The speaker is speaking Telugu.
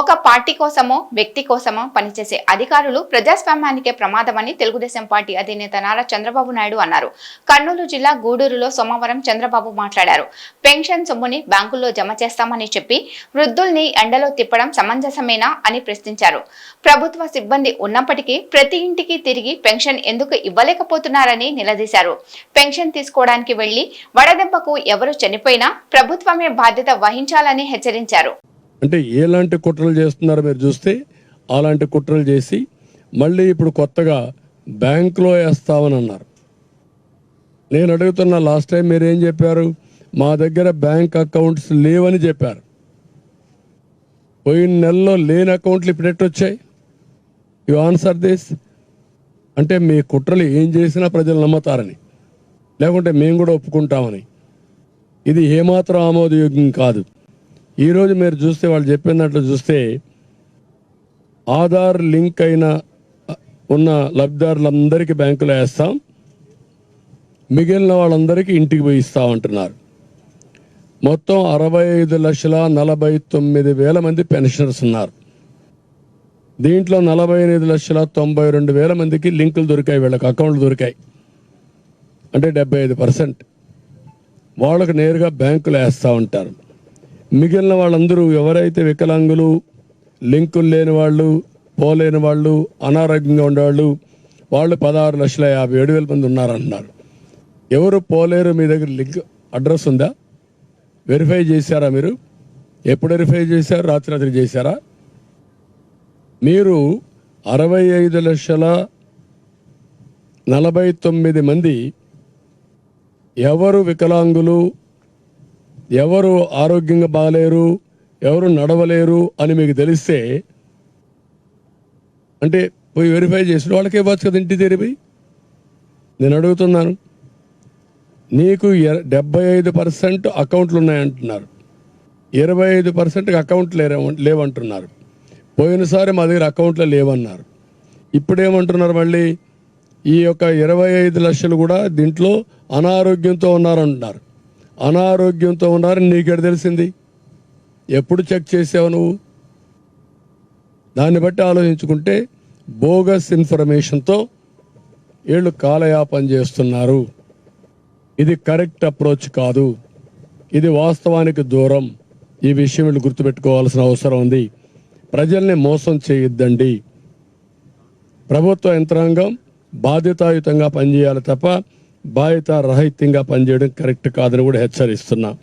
ఒక పార్టీ కోసమో వ్యక్తి కోసమో పనిచేసే అధికారులు ప్రజాస్వామ్యానికే ప్రమాదమని తెలుగుదేశం పార్టీ అధినేత నారా చంద్రబాబు నాయుడు అన్నారు. కర్నూలు జిల్లా గూడూరులో సోమవారం చంద్రబాబు మాట్లాడారు. పెన్షన్ సొమ్ముని బ్యాంకుల్లో జమ చేస్తామని చెప్పి వృద్ధుల్ని ఎండలో తిప్పడం సమంజసమేనా అని ప్రశ్నించారు. ప్రభుత్వ సిబ్బంది ఉన్నప్పటికీ ప్రతి ఇంటికి తిరిగి పెన్షన్ ఎందుకు ఇవ్వలేకపోతున్నారని నిలదీశారు. పెన్షన్ తీసుకోవడానికి వెళ్ళి వడదెబ్బకు ఎవరు చనిపోయినా ప్రభుత్వమే బాధ్యత వహించాలని హెచ్చరించారు. అంటే ఎలాంటి కుట్రలు చేస్తున్నారో మీరు చూస్తే అలాంటి కుట్రలు చేసి మళ్ళీ ఇప్పుడు కొత్తగా బ్యాంకులో వేస్తామని అన్నారు. నేను అడుగుతున్న లాస్ట్ టైం మీరు ఏం చెప్పారు? మా దగ్గర బ్యాంక్ అకౌంట్స్ లేవని చెప్పారు. పోయిన నెలలో లేని అకౌంట్లు ఇప్పుడు వచ్చాయి? యు ఆన్సర్ దిస్ అంటే మీ కుట్రలు ఏం చేసినా ప్రజలు నమ్ముతారని. లేకుంటే మేము కూడా ఒప్పుకుంటామని. ఇది ఏమాత్రం ఆమోదయోగ్యం కాదు. ఈరోజు మీరు చూస్తే వాళ్ళు చెప్పినట్లు చూస్తే ఆధార్ లింక్ అయిన ఉన్న లబ్ధిదారులందరికీ బ్యాంకులో వేస్తాం. మిగిలిన వాళ్ళందరికీ ఇంటికి పోయి ఇస్తామంటున్నారు మొత్తం అరవై ఐదు లక్షల నలభై తొమ్మిది వేల మంది పెన్షనర్స్ ఉన్నారు. దీంట్లో నలభై ఎనిమిది లక్షల తొంభై రెండు వేల మందికి లింకులు దొరికాయి వీళ్ళకి అకౌంట్లు దొరికాయి. అంటే డెబ్బై ఐదు పర్సెంట్. వాళ్ళకు నేరుగా బ్యాంకులు వేస్తూ ఉంటారు. మిగిలిన వాళ్ళందరూ ఎవరైతే వికలాంగులు లింకులు లేని వాళ్ళు పోలేని వాళ్ళు అనారోగ్యంగా ఉండేవాళ్ళు వాళ్ళు పదహారు లక్షల యాభై ఏడు వేల మంది ఉన్నారంటున్నారు. ఎవరు పోలేరు మీ దగ్గర లింక్ అడ్రస్ ఉందా? వెరిఫై చేశారా మీరు? ఎప్పుడు వెరిఫై చేశారు? రాత్రి రాత్రి చేశారా? మీరు అరవై ఐదు లక్షల నలభై తొమ్మిది మంది ఎవరు వికలాంగులు ఎవరు ఆరోగ్యంగా బాగలేరు ఎవరు నడవలేరు అని మీకు తెలిస్తే అంటే పోయి వెరిఫై చేసిన వాళ్ళకే ఇవ్వచ్చు కదా ఇంటి తెరిపి నేను అడుగుతున్నాను. నీకు ఎ- డెబ్బై ఐదు పర్సెంట్ అకౌంట్లు ఉన్నాయంటున్నారు. ఇరవై ఐదు పర్సెంట్కి అకౌంట్లు లేరే లేవంటున్నారు. పోయినసారి మా దగ్గర అకౌంట్లో లేవన్నారు. ఇప్పుడేమంటున్నారు మళ్ళీ? ఈ యొక్క ఇరవై ఐదు లక్షలు కూడా దీంట్లో అనారోగ్యంతో ఉన్నారంటున్నారు. అనారోగ్యంతో ఉన్నారని నీకెడ తెలిసింది? ఎప్పుడు చెక్ చేసావు నువ్వు? దాన్ని బట్టి ఆలోచించుకుంటే బోగస్ ఇన్ఫర్మేషన్తో వీళ్ళు కాలయాపన చేస్తున్నారు. ఇది కరెక్ట్ అప్రోచ్ కాదు. ఇది వాస్తవానికి దూరం. ఈ విషయం వీళ్ళు గుర్తుపెట్టుకోవాల్సిన అవసరం ఉంది. ప్రజల్ని మోసం చేయొద్దండి. ప్రభుత్వ యంత్రాంగం బాధ్యతాయుతంగా పనిచేయాలి తప్ప బాధ్యత రహిత్యంగా పనిచేయడం కరెక్ట్ కాదని కూడా హెచ్చరిస్తున్నా.